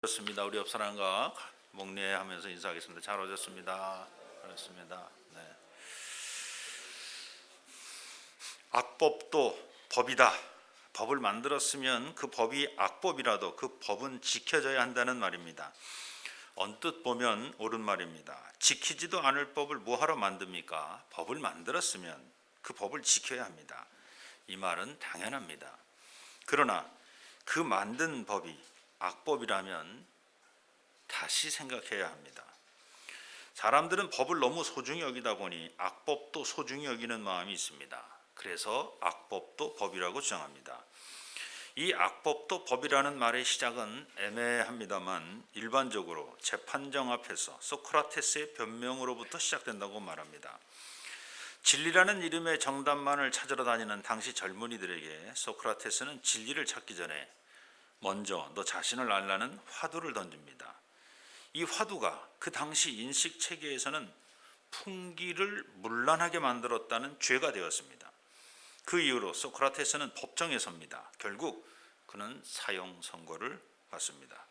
그렇습니다. 우리 옆 사람과 목례하면서 인사하겠습니다. 잘 오셨습니다. 반갑습니다. 네. 악법도 법이다. 법을 만들었으면 그 법이 악법이라도 그 법은 지켜져야 한다는 말입니다. 언뜻 보면 옳은 말입니다. 지키지도 않을 법을 뭐하러 만듭니까? 법을 만들었으면 그 법을 지켜야 합니다. 이 말은 당연합니다. 그러나 그 만든 법이 악법이라면 다시 생각해야 합니다. 사람들은 법을 너무 소중히 여기다 보니 악법도 소중히 여기는 마음이 있습니다. 그래서 악법도 법이라고 주장합니다. 이 악법도 법이라는 말의 시작은 애매합니다만 일반적으로 재판정 앞에서 소크라테스의 변명으로부터 시작된다고 말합니다. 진리라는 이름의 정답만을 찾으러 다니는 당시 젊은이들에게 소크라테스는 진리를 찾기 전에 먼저 너 자신을 알라는 화두를 던집니다. 이 화두가 그 당시 인식 체계에서는 풍기를 문란하게 만들었다는 죄가 되었습니다. 그 이후로 소크라테스는 법정에 섭니다. 결국 그는 사형 선고를 받습니다.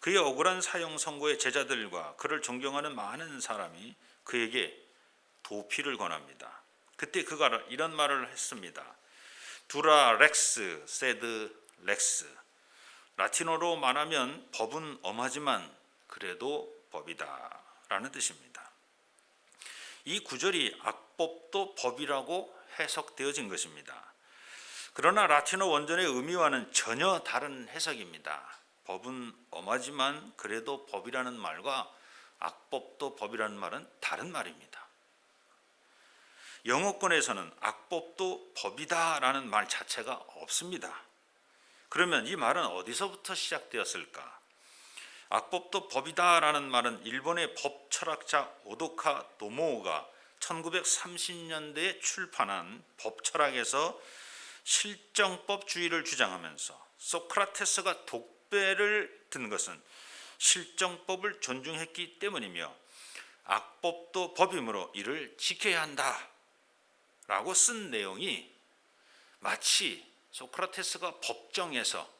그의 억울한 사형 선고의 제자들과 그를 존경하는 많은 사람이 그에게 도피를 권합니다. 그때 그가 이런 말을 했습니다. 두라 렉스 세드 렉스 라틴어로 말하면 법은 엄하지만 그래도 법이다 라는 뜻입니다. 이 구절이 악법도 법이라고 해석되어진 것입니다. 그러나 라틴어 원전의 의미와는 전혀 다른 해석입니다. 법은 엄하지만 그래도 법이라는 말과 악법도 법이라는 말은 다른 말입니다. 영어권에서는 악법도 법이다라는 말 자체가 없습니다. 그러면 이 말은 어디서부터 시작되었을까? 악법도 법이다라는 말은 일본의 법 철학자 오도카 노모가 1930년대에 출판한 법 철학에서 실정법주의를 주장하면서 소크라테스가 독배를 든 것은 실정법을 존중했기 때문이며 악법도 법이므로 이를 지켜야 한다. 라고 쓴 내용이 마치 소크라테스가 법정에서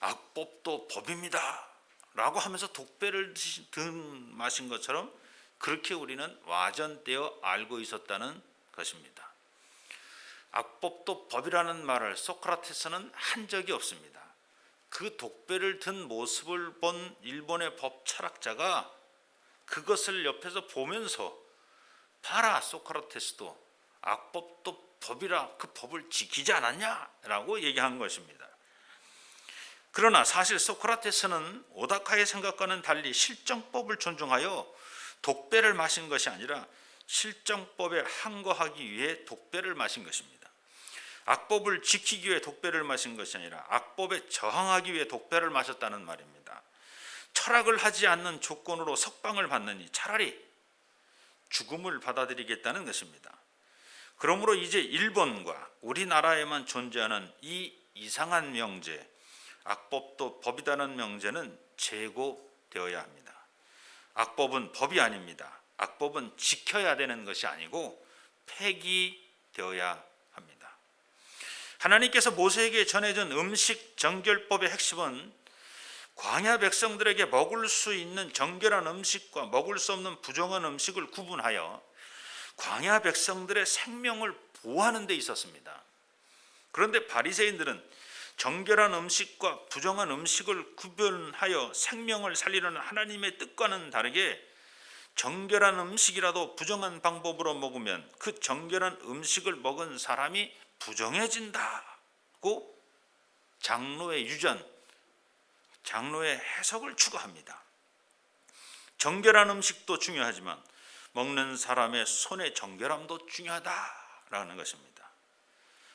악법도 법입니다. 라고 하면서 독배를 든 마신 것처럼 그렇게 우리는 와전되어 알고 있었다는 것입니다. 악법도 법이라는 말을 소크라테스는 한 적이 없습니다. 그 독배를 든 모습을 본 일본의 법 철학자가 그것을 옆에서 보면서 봐라 소크라테스도 악법도 법이라 그 법을 지키지 않았냐라고 얘기한 것입니다. 그러나 사실 소크라테스는 오다카의 생각과는 달리 실정법을 존중하여 독배를 마신 것이 아니라 실정법에 항거하기 위해 독배를 마신 것입니다. 악법을 지키기 위해 독배를 마신 것이 아니라 악법에 저항하기 위해 독배를 마셨다는 말입니다. 철학을 하지 않는 조건으로 석방을 받느니 차라리 죽음을 받아들이겠다는 것입니다. 그러므로 이제 일본과 우리나라에만 존재하는 이 이상한 명제, 악법도 법이다는 명제는 제고되어야 합니다. 악법은 법이 아닙니다. 악법은 지켜야 되는 것이 아니고 폐기되어야 합니다. 하나님께서 모세에게 전해준 음식 정결법의 핵심은 광야 백성들에게 먹을 수 있는 정결한 음식과 먹을 수 없는 부정한 음식을 구분하여 광야 백성들의 생명을 보호하는 데 있었습니다. 그런데 바리새인들은 정결한 음식과 부정한 음식을 구별하여 생명을 살리려는 하나님의 뜻과는 다르게 정결한 음식이라도 부정한 방법으로 먹으면 그 정결한 음식을 먹은 사람이 부정해진다고 장로의 유전, 장로의 해석을 추구합니다. 정결한 음식도 중요하지만 먹는 사람의 손의 정결함도 중요하다라는 것입니다.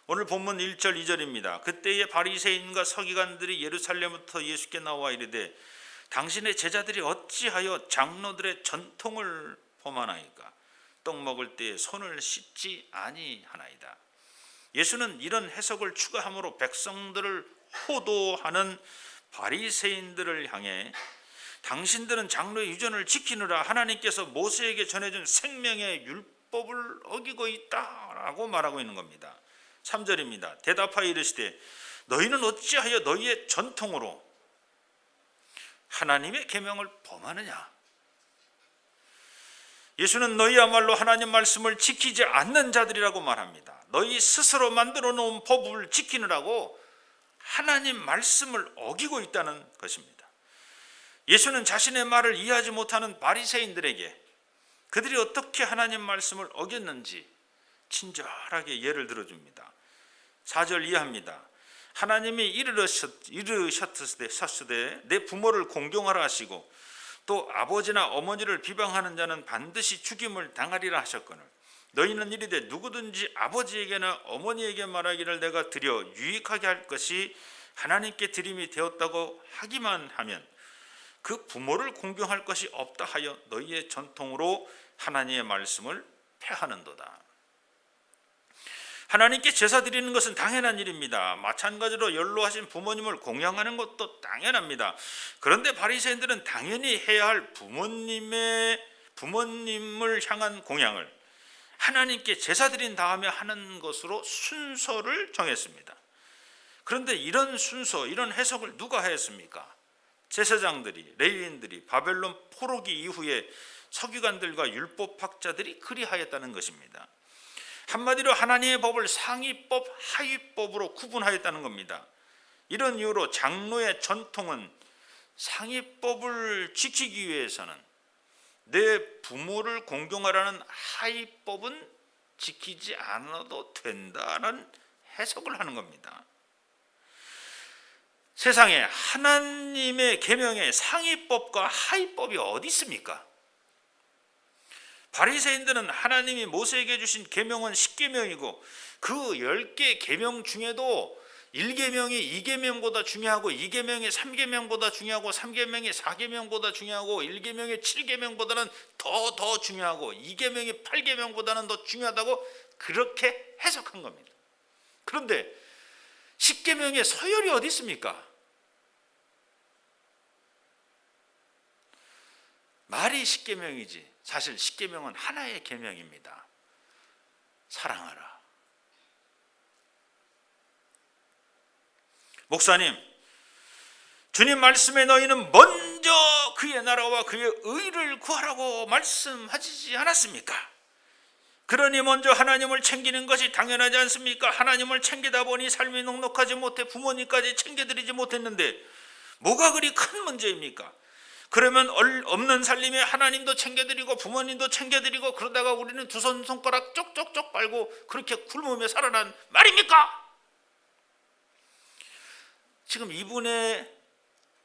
오늘 본문 1절 2절입니다. 그때의 바리새인과 서기관들이 예루살렘부터 예수께 나와 이르되 당신의 제자들이 어찌하여 장로들의 전통을 범하나이까 떡 먹을 때 손을 씻지 아니하나이다. 예수는 이런 해석을 추가함으로 백성들을 호도하는 바리새인들을 향해 당신들은 장로의 유전을 지키느라 하나님께서 모세에게 전해준 생명의 율법을 어기고 있다라고 말하고 있는 겁니다. 3절입니다. 대답하여 이르시되 너희는 어찌하여 너희의 전통으로 하나님의 계명을 범하느냐? 예수는 너희야말로 하나님 말씀을 지키지 않는 자들이라고 말합니다. 너희 스스로 만들어 놓은 법을 지키느라고 하나님 말씀을 어기고 있다는 것입니다. 예수는 자신의 말을 이해하지 못하는 바리새인들에게 그들이 어떻게 하나님 말씀을 어겼는지 친절하게 예를 들어줍니다. 4절 이해합니다. 하나님이 이르셨, 이르셨으되 내 부모를 공경하라 하시고 또 아버지나 어머니를 비방하는 자는 반드시 죽임을 당하리라 하셨거늘 너희는 이르되 누구든지 아버지에게나 어머니에게 말하기를 내가 드려 유익하게 할 것이 하나님께 드림이 되었다고 하기만 하면 그 부모를 공경할 것이 없다 하여 너희의 전통으로 하나님의 말씀을 폐하는도다. 하나님께 제사 드리는 것은 당연한 일입니다. 마찬가지로 연로하신 부모님을 공양하는 것도 당연합니다. 그런데 바리새인들은 당연히 해야 할 부모님의 부모님을 향한 공양을 하나님께 제사 드린 다음에 하는 것으로 순서를 정했습니다. 그런데 이런 순서, 이런 해석을 누가 했습니까? 제사장들이, 레위인들이 바벨론 포로기 이후에 서기관들과 율법학자들이 그리하였다는 것입니다. 한마디로 하나님의 법을 상위법, 하위법으로 구분하였다는 겁니다. 이런 이유로 장로의 전통은 상위법을 지키기 위해서는 내 부모를 공경하라는 하위법은 지키지 않아도 된다는 해석을 하는 겁니다. 세상에 하나님의 계명에 상위법과 하위법이 어디 있습니까? 바리새인들은 하나님이 모세에게 주신 계명은 10계명이고 그 10개 계명 중에도 1계명이 2계명보다 중요하고 2계명이 3계명보다 중요하고 3계명이 4계명보다 중요하고 1계명이 7계명보다는 더더 중요하고 2계명이 8계명보다는 더 중요하다고 그렇게 해석한 겁니다. 그런데 10계명의 서열이 어디 있습니까? 말이 10계명이지 사실 10계명은 하나의 계명입니다. 사랑하라. 목사님, 주님 말씀에 너희는 먼저 그의 나라와 그의 의를 구하라고 말씀하시지 않았습니까? 그러니 먼저 하나님을 챙기는 것이 당연하지 않습니까? 하나님을 챙기다 보니 삶이 넉넉하지 못해 부모님까지 챙겨드리지 못했는데 뭐가 그리 큰 문제입니까? 그러면 없는 살림에 하나님도 챙겨드리고 부모님도 챙겨드리고 그러다가 우리는 두 손 손가락 쪽쪽쪽 빨고 그렇게 굶으며 살아난 말입니까? 지금 이분의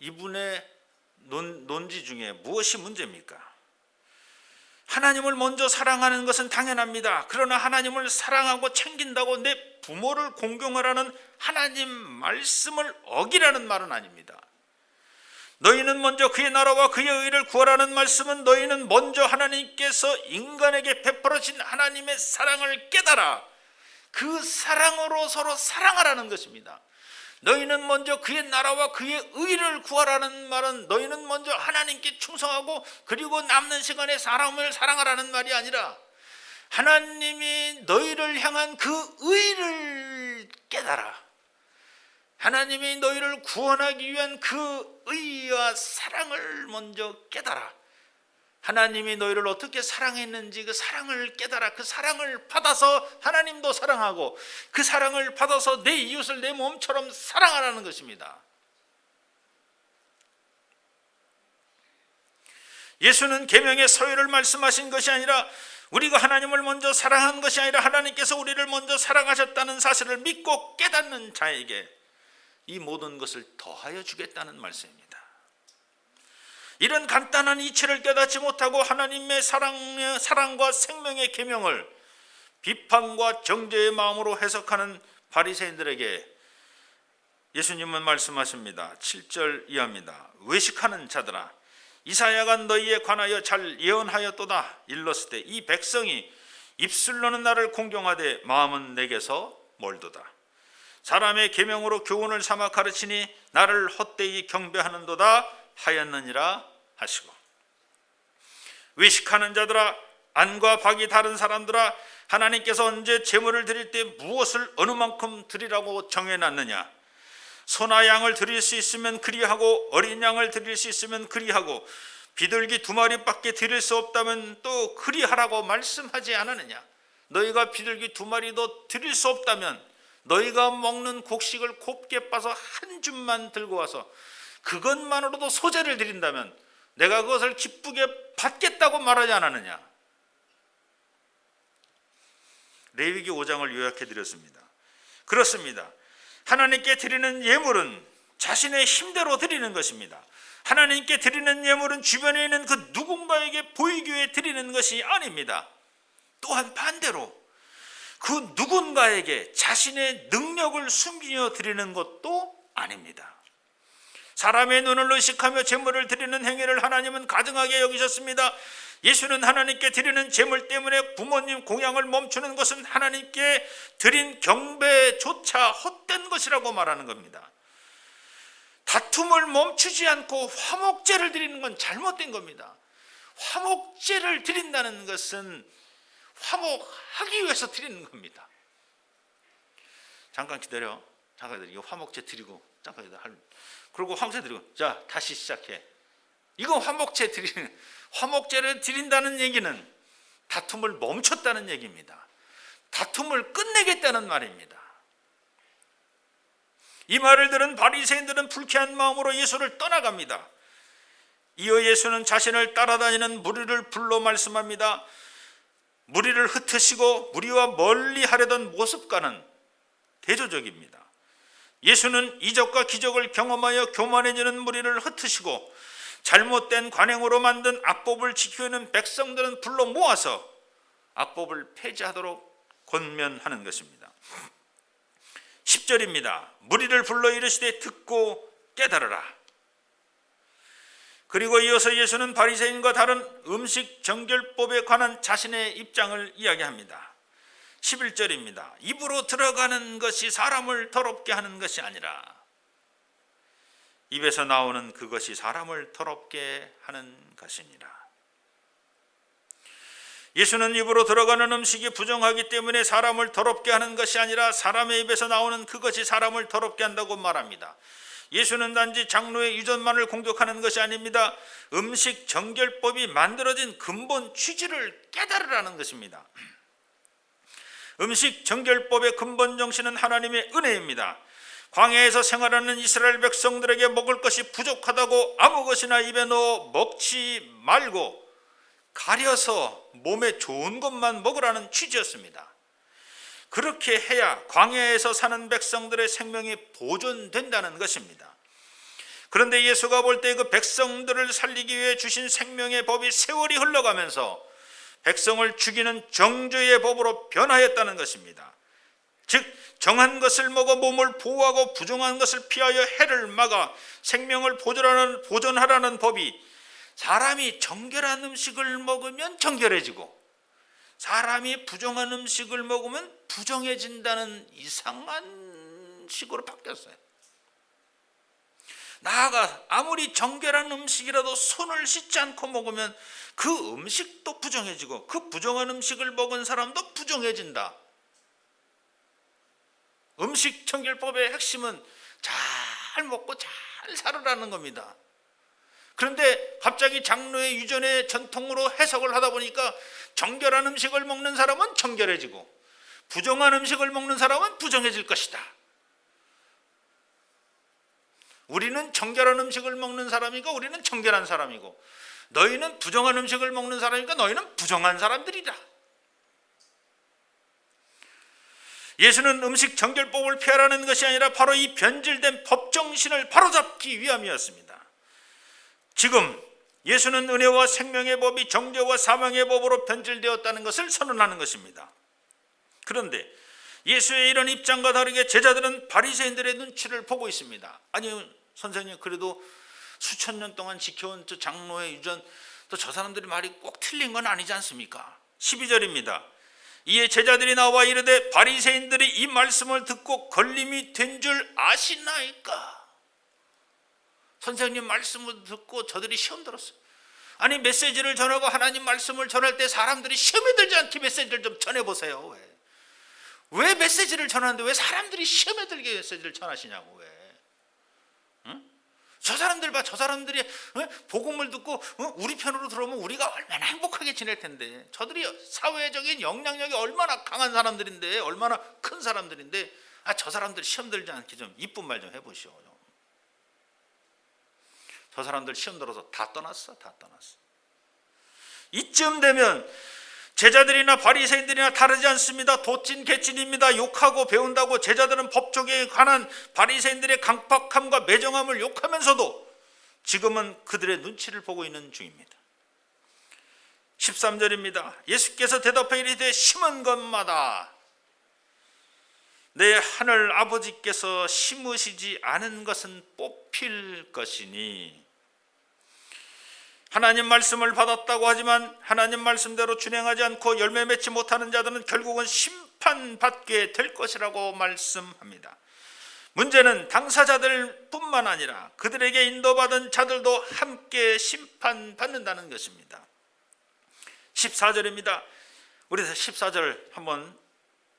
이분의 논, 논지 중에 무엇이 문제입니까? 하나님을 먼저 사랑하는 것은 당연합니다. 그러나 하나님을 사랑하고 챙긴다고 내 부모를 공경하라는 하나님 말씀을 어기라는 말은 아닙니다. 너희는 먼저 그의 나라와 그의 의를 구하라는 말씀은 너희는 먼저 하나님께서 인간에게 베풀어진 하나님의 사랑을 깨달아 그 사랑으로 서로 사랑하라는 것입니다. 너희는 먼저 그의 나라와 그의 의를 구하라는 말은 너희는 먼저 하나님께 충성하고 그리고 남는 시간에 사람을 사랑하라는 말이 아니라 하나님이 너희를 향한 그 의를 깨달아 하나님이 너희를 구원하기 위한 그 의와 사랑을 먼저 깨달아. 하나님이 너희를 어떻게 사랑했는지 그 사랑을 깨달아 그 사랑을 받아서 하나님도 사랑하고 그 사랑을 받아서 내 이웃을 내 몸처럼 사랑하라는 것입니다. 예수는 계명의 서열을 말씀하신 것이 아니라 우리가 하나님을 먼저 사랑한 것이 아니라 하나님께서 우리를 먼저 사랑하셨다는 사실을 믿고 깨닫는 자에게 이 모든 것을 더하여 주겠다는 말씀입니다. 이런 간단한 이치를 깨닫지 못하고 하나님의 사랑, 사랑과 생명의 계명을 비판과 정죄의 마음으로 해석하는 바리새인들에게 예수님은 말씀하십니다. 7절 이하입니다. 외식하는 자들아 이사야가 너희에 관하여 잘 예언하였도다 일렀을 때 이 백성이 입술로는 나를 공경하되 마음은 내게서 멀도다. 사람의 계명으로 교훈을 삼아 가르치니 나를 헛되이 경배하는도다 하였느니라 하시고. 외식하는 자들아 안과 박이 다른 사람들아 하나님께서 언제 제물을 드릴 때 무엇을 어느 만큼 드리라고 정해놨느냐? 소나 양을 드릴 수 있으면 그리하고 어린 양을 드릴 수 있으면 그리하고 비둘기 두 마리밖에 드릴 수 없다면 또 그리하라고 말씀하지 않았느냐? 너희가 비둘기 두 마리도 드릴 수 없다면 너희가 먹는 곡식을 곱게 빠서 한 줌만 들고 와서 그것만으로도 소재를 드린다면 내가 그것을 기쁘게 받겠다고 말하지 않았느냐 레위기 5장을 요약해 드렸습니다. 그렇습니다. 하나님께 드리는 예물은 자신의 힘대로 드리는 것입니다. 하나님께 드리는 예물은 주변에 있는 그 누군가에게 보이기 위해 드리는 것이 아닙니다. 또한 반대로 그 누군가에게 자신의 능력을 숨기며 드리는 것도 아닙니다. 사람의 눈을 의식하며 제물을 드리는 행위를 하나님은 가증하게 여기셨습니다. 예수는 하나님께 드리는 제물 때문에 부모님 공양을 멈추는 것은 하나님께 드린 경배조차 헛된 것이라고 말하는 겁니다. 다툼을 멈추지 않고 화목제를 드리는 건 잘못된 겁니다. 화목제를 드린다는 것은 화목하기 위해서 드리는 겁니다. 잠깐 기다려. 잠깐 기다려. 이거 화목제 드리고 잠깐 기다려. 그리고 화목제 드리고 자 다시 시작해. 이거 화목제 드리는 화목제를 드린다는 얘기는 다툼을 멈췄다는 얘기입니다. 다툼을 끝내겠다는 말입니다. 이 말을 들은 바리새인들은 불쾌한 마음으로 예수를 떠나갑니다. 이어 예수는 자신을 따라다니는 무리를 불러 말씀합니다. 무리를 흩으시고 무리와 멀리 하려던 모습과는 대조적입니다. 예수는 이적과 기적을 경험하여 교만해지는 무리를 흩으시고 잘못된 관행으로 만든 악법을 지키는 백성들은 불러 모아서 악법을 폐지하도록 권면하는 것입니다. 10절입니다. 무리를 불러 이르시되 듣고 깨달으라. 그리고 이어서 예수는 바리새인과 다른 음식 정결법에 관한 자신의 입장을 이야기합니다. 11절입니다. 입으로 들어가는 것이 사람을 더럽게 하는 것이 아니라 입에서 나오는 그것이 사람을 더럽게 하는 것이니라. 예수는 입으로 들어가는 음식이 부정하기 때문에 사람을 더럽게 하는 것이 아니라 사람의 입에서 나오는 그것이 사람을 더럽게 한다고 말합니다. 예수는 단지 장로의 유전만을 공격하는 것이 아닙니다. 음식 정결법이 만들어진 근본 취지를 깨달으라는 것입니다. 음식 정결법의 근본 정신은 하나님의 은혜입니다. 광야에서 생활하는 이스라엘 백성들에게 먹을 것이 부족하다고 아무 것이나 입에 넣어 먹지 말고 가려서 몸에 좋은 것만 먹으라는 취지였습니다. 그렇게 해야 광야에서 사는 백성들의 생명이 보존된다는 것입니다. 그런데 예수가 볼 때 그 백성들을 살리기 위해 주신 생명의 법이 세월이 흘러가면서 백성을 죽이는 정죄의 법으로 변하였다는 것입니다. 즉 정한 것을 먹어 몸을 보호하고 부정한 것을 피하여 해를 막아 생명을 보존하는 보존하라는 법이 사람이 정결한 음식을 먹으면 정결해지고 사람이 부정한 음식을 먹으면 부정해진다는 이상한 식으로 바뀌었어요. 나아가 아무리 정결한 음식이라도 손을 씻지 않고 먹으면 그 음식도 부정해지고 그 부정한 음식을 먹은 사람도 부정해진다. 음식 청결법의 핵심은 잘 먹고 잘 살으라는 겁니다. 그런데 갑자기 장로의 유전의 전통으로 해석을 하다 보니까 정결한 음식을 먹는 사람은 정결해지고 부정한 음식을 먹는 사람은 부정해질 것이다. 우리는 정결한 음식을 먹는 사람이고 우리는 정결한 사람이고 너희는 부정한 음식을 먹는 사람이니까 너희는 부정한 사람들이다. 예수는 음식 정결법을 피하라는 것이 아니라 바로 이 변질된 법정신을 바로잡기 위함이었습니다. 지금 예수는 은혜와 생명의 법이 정죄와 사망의 법으로 변질되었다는 것을 선언하는 것입니다. 그런데 예수의 이런 입장과 다르게 제자들은 바리새인들의 눈치를 보고 있습니다. 아니 선생님 그래도 수천 년 동안 지켜온 저 장로의 유전 또 저 사람들이 말이 꼭 틀린 건 아니지 않습니까? 12절입니다. 이에 제자들이 나와 이르되 바리새인들이 이 말씀을 듣고 걸림이 된 줄 아시나이까? 선생님 말씀을 듣고 저들이 시험 들었어요. 아니 메시지를 전하고 하나님 말씀을 전할 때 사람들이 시험에 들지 않게 메시지를 좀 전해보세요. 왜? 왜 메시지를 전하는데 왜 사람들이 시험에 들게 메시지를 전하시냐고 왜? 저 사람들 봐, 저 사람들이 어? 복음을 듣고 어? 우리 편으로 들어오면 우리가 얼마나 행복하게 지낼 텐데 저들이 사회적인 영향력이 얼마나 강한 사람들인데 얼마나 큰 사람들인데 아 저 사람들 시험 들지 않게 좀 이쁜 말 좀 해보시오. 저 사람들 시험 들어서 다 떠났어, 다 떠났어. 이쯤 되면 제자들이나 바리새인들이나 다르지 않습니다. 도찐 개찐입니다. 욕하고 배운다고 제자들은 법조계에 관한 바리새인들의 강팍함과 매정함을 욕하면서도 지금은 그들의 눈치를 보고 있는 중입니다. 13절입니다. 예수께서 대답해 이르되 심은 것마다 내 하늘 아버지께서 심으시지 않은 것은 뽑힐 것이니 하나님 말씀을 받았다고 하지만 하나님 말씀대로 준행하지 않고 열매 맺지 못하는 자들은 결국은 심판받게 될 것이라고 말씀합니다. 문제는 당사자들뿐만 아니라 그들에게 인도받은 자들도 함께 심판받는다는 것입니다. 14절입니다. 우리 14절 한번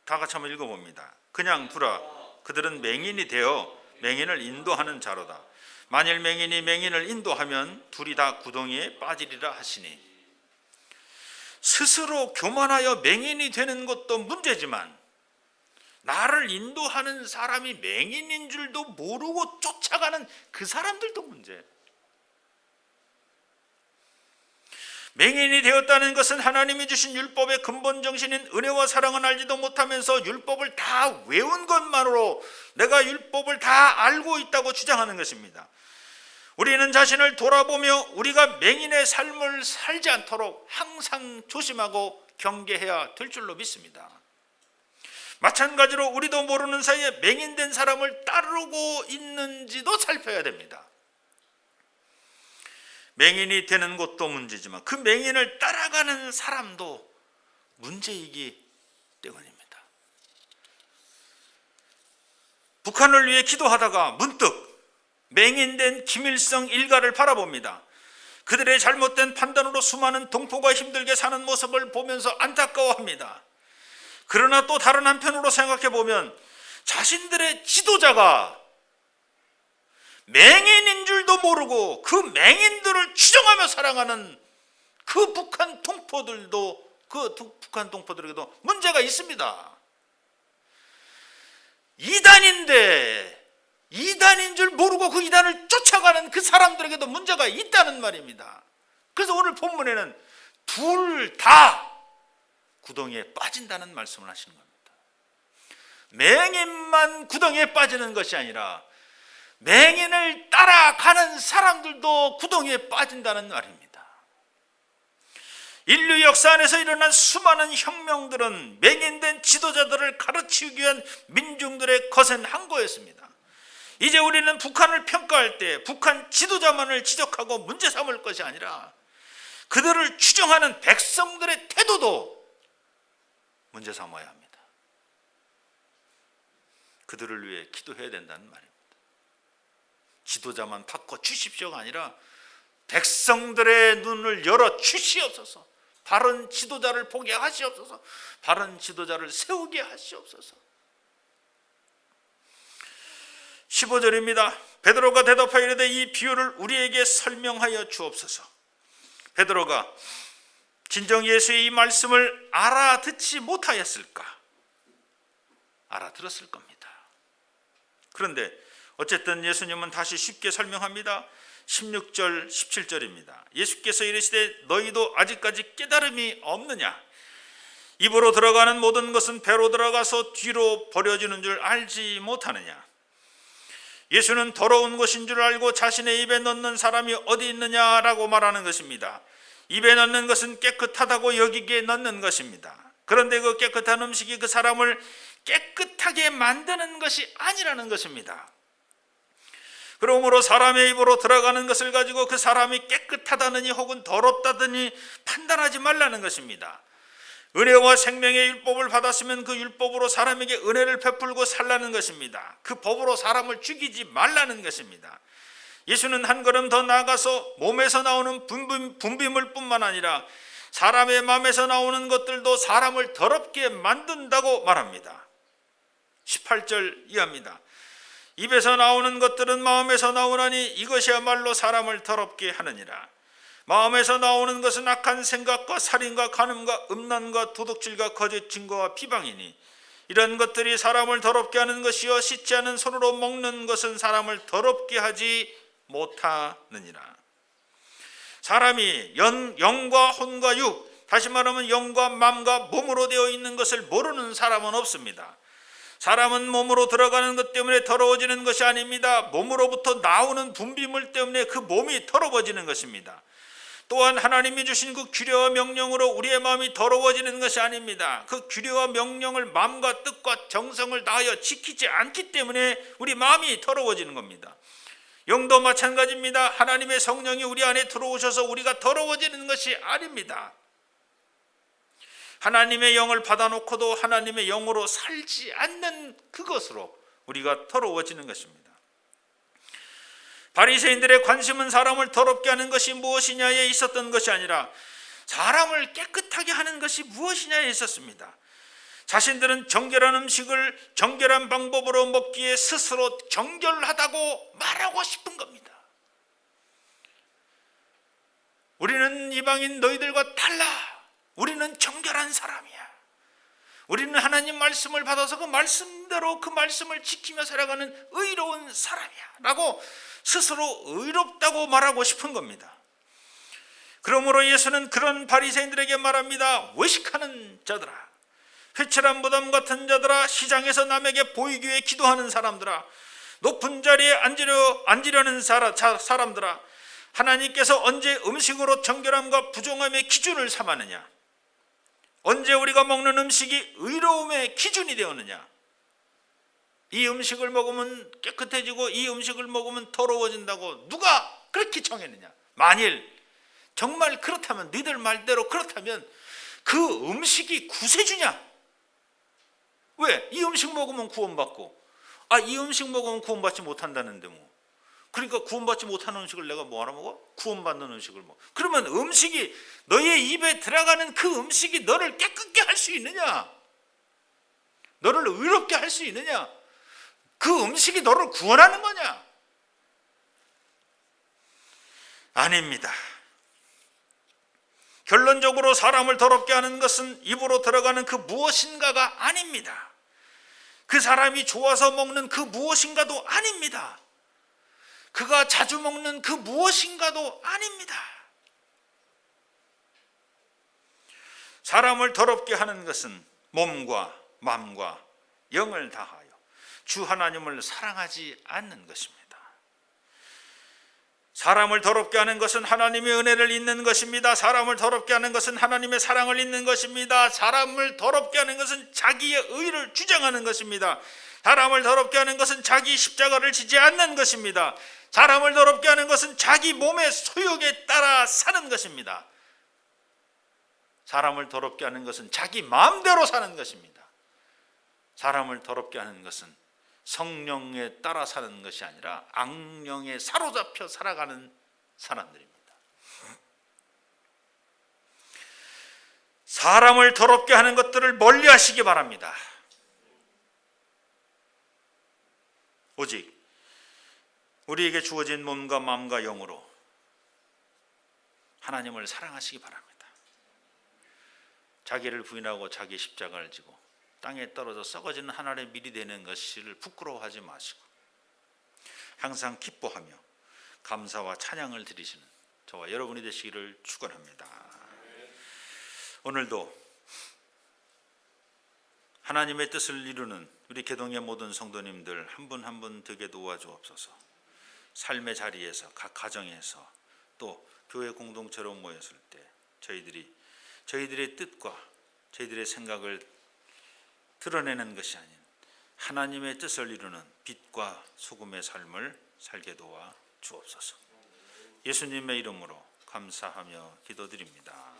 다 같이 한번 읽어봅니다. 그냥 두라 그들은 맹인이 되어 맹인을 인도하는 자로다. 만일 맹인이 맹인을 인도하면 둘이 다 구덩이에 빠지리라 하시니 스스로 교만하여 맹인이 되는 것도 문제지만 나를 인도하는 사람이 맹인인 줄도 모르고 쫓아가는 그 사람들도 문제. 맹인이 되었다는 것은 하나님이 주신 율법의 근본 정신인 은혜와 사랑을 알지도 못하면서 율법을 다 외운 것만으로 내가 율법을 다 알고 있다고 주장하는 것입니다. 우리는 자신을 돌아보며 우리가 맹인의 삶을 살지 않도록 항상 조심하고 경계해야 될 줄로 믿습니다. 마찬가지로 우리도 모르는 사이에 맹인된 사람을 따르고 있는지도 살펴야 됩니다. 맹인이 되는 것도 문제지만 그 맹인을 따라가는 사람도 문제이기 때문입니다. 북한을 위해 기도하다가 문득 맹인된 김일성 일가를 바라봅니다. 그들의 잘못된 판단으로 수많은 동포가 힘들게 사는 모습을 보면서 안타까워합니다. 그러나 또 다른 한편으로 생각해 보면 자신들의 지도자가 맹인인 줄도 모르고 그 맹인들을 추정하며 사랑하는 그 북한 동포들도 그 북한 동포들에게도 문제가 있습니다. 이단인데 이단인 줄 모르고 그 이단을 쫓아가는 그 사람들에게도 문제가 있다는 말입니다. 그래서 오늘 본문에는 둘 다 구덩이에 빠진다는 말씀을 하시는 겁니다. 맹인만 구덩이에 빠지는 것이 아니라 맹인을 따라가는 사람들도 구덩이에 빠진다는 말입니다. 인류 역사 안에서 일어난 수많은 혁명들은 맹인된 지도자들을 가르치기 위한 민중들의 거센 항고였습니다. 이제 우리는 북한을 평가할 때 북한 지도자만을 지적하고 문제 삼을 것이 아니라 그들을 추정하는 백성들의 태도도 문제 삼아야 합니다. 그들을 위해 기도해야 된다는 말입니다. 지도자만 바꿔 주십시오가 아니라 백성들의 눈을 열어 주시옵소서. 바른 지도자를 보게 하시옵소서. 바른 지도자를 세우게 하시옵소서. 15절입니다. 베드로가 대답하여 이르되 이 비유를 우리에게 설명하여 주옵소서. 베드로가 진정 예수의 이 말씀을 알아듣지 못하였을까? 알아들었을 겁니다. 그런데 어쨌든 예수님은 다시 쉽게 설명합니다. 16절, 17절입니다. 예수께서 이르시되 너희도 아직까지 깨달음이 없느냐? 입으로 들어가는 모든 것은 배로 들어가서 뒤로 버려지는 줄 알지 못하느냐? 예수는 더러운 것인 줄 알고 자신의 입에 넣는 사람이 어디 있느냐라고 말하는 것입니다. 입에 넣는 것은 깨끗하다고 여기기에 넣는 것입니다. 그런데 그 깨끗한 음식이 그 사람을 깨끗하게 만드는 것이 아니라는 것입니다. 그러므로 사람의 입으로 들어가는 것을 가지고 그 사람이 깨끗하다느니 혹은 더럽다더니 판단하지 말라는 것입니다. 은혜와 생명의 율법을 받았으면 그 율법으로 사람에게 은혜를 베풀고 살라는 것입니다. 그 법으로 사람을 죽이지 말라는 것입니다. 예수는 한 걸음 더 나아가서 몸에서 나오는 분비물 뿐만 아니라 사람의 마음에서 나오는 것들도 사람을 더럽게 만든다고 말합니다. 18절 이하입니다. 입에서 나오는 것들은 마음에서 나오나니 이것이야말로 사람을 더럽게 하느니라. 마음에서 나오는 것은 악한 생각과 살인과 간음과 음란과 도둑질과 거짓 증거와 비방이니 이런 것들이 사람을 더럽게 하는 것이요 씻지 않은 손으로 먹는 것은 사람을 더럽게 하지 못하느니라. 사람이 연, 영과 혼과 육, 다시 말하면 영과 맘과 몸으로 되어 있는 것을 모르는 사람은 없습니다. 사람은 몸으로 들어가는 것 때문에 더러워지는 것이 아닙니다. 몸으로부터 나오는 분비물 때문에 그 몸이 더러워지는 것입니다. 또한 하나님이 주신 그 규례와 명령으로 우리의 마음이 더러워지는 것이 아닙니다. 그 규례와 명령을 마음과 뜻과 정성을 다하여 지키지 않기 때문에 우리 마음이 더러워지는 겁니다. 영도 마찬가지입니다. 하나님의 성령이 우리 안에 들어오셔서 우리가 더러워지는 것이 아닙니다. 하나님의 영을 받아놓고도 하나님의 영으로 살지 않는 그것으로 우리가 더러워지는 것입니다. 바리새인들의 관심은 사람을 더럽게 하는 것이 무엇이냐에 있었던 것이 아니라 사람을 깨끗하게 하는 것이 무엇이냐에 있었습니다. 자신들은 정결한 음식을 정결한 방법으로 먹기에 스스로 정결하다고 말하고 싶은 겁니다. 우리는 이방인 너희들과 달라. 우리는 정결한 사람이야. 우리는 하나님 말씀을 받아서 그 말씀대로 그 말씀을 지키며 살아가는 의로운 사람이야. 라고 스스로 의롭다고 말하고 싶은 겁니다. 그러므로 예수는 그런 바리새인들에게 말합니다. 외식하는 자들아, 회칠한 무덤 같은 자들아, 시장에서 남에게 보이기 위해 기도하는 사람들아, 높은 자리에 앉으려 앉으려는 사람들아, 하나님께서 언제 음식으로 정결함과 부정함의 기준을 삼았느냐? 언제 우리가 먹는 음식이 의로움의 기준이 되었느냐? 이 음식을 먹으면 깨끗해지고 이 음식을 먹으면 더러워진다고 누가 그렇게 정했느냐? 만일 정말 그렇다면 너희들 말대로 그렇다면 그 음식이 구세주냐? 왜? 이 음식 먹으면 구원받고 아 이 음식 먹으면 구원받지 못한다는데 뭐 그러니까 구원받지 못하는 음식을 내가 뭐하러 먹어? 구원받는 음식을 먹어 그러면 음식이 너의 입에 들어가는 그 음식이 너를 깨끗게 할 수 있느냐? 너를 의롭게 할 수 있느냐? 그 음식이 너를 구원하는 거냐? 아닙니다. 결론적으로 사람을 더럽게 하는 것은 입으로 들어가는 그 무엇인가가 아닙니다. 그 사람이 좋아서 먹는 그 무엇인가도 아닙니다. 그가 자주 먹는 그 무엇인가도 아닙니다. 사람을 더럽게 하는 것은 몸과 마음과 영을 다하여 주 하나님을 사랑하지 않는 것입니다. 사람을 더럽게 하는 것은 하나님의 은혜를 잊는 것입니다. 사람을 더럽게 하는 것은 하나님의 사랑을 잊는 것입니다. 사람을 더럽게 하는 것은 자기의 의를 주장하는 것입니다. 사람을 더럽게 하는 것은 자기 십자가를 지지 않는 것입니다. 사람을 더럽게 하는 것은 자기 몸의 소욕에 따라 사는 것입니다. 사람을 더럽게 하는 것은 자기 마음대로 사는 것입니다. 사람을 더럽게 하는 것은 성령에 따라 사는 것이 아니라 악령에 사로잡혀 살아가는 사람들입니다. 사람을 더럽게 하는 것들을 멀리 하시기 바랍니다. 오직 우리에게 주어진 몸과 마음과 영으로 하나님을 사랑하시기 바랍니다. 자기를 부인하고 자기 십자가를 지고 땅에 떨어져 썩어지는 하나님의 밀이 되는 것을 부끄러워하지 마시고 항상 기뻐하며 감사와 찬양을 드리시는 저와 여러분이 되시기를 축원합니다. 오늘도 하나님의 뜻을 이루는 우리 개동의 모든 성도님들 한 분 한 분 되게 도와주옵소서. 삶의 자리에서 각 가정에서 또 교회 공동체로 모였을 때 저희들이 저희들의 뜻과 저희들의 생각을 드러내는 것이 아닌 하나님의 뜻을 이루는 빛과 소금의 삶을 살게 도와 주옵소서. 예수님의 이름으로 감사하며 기도드립니다.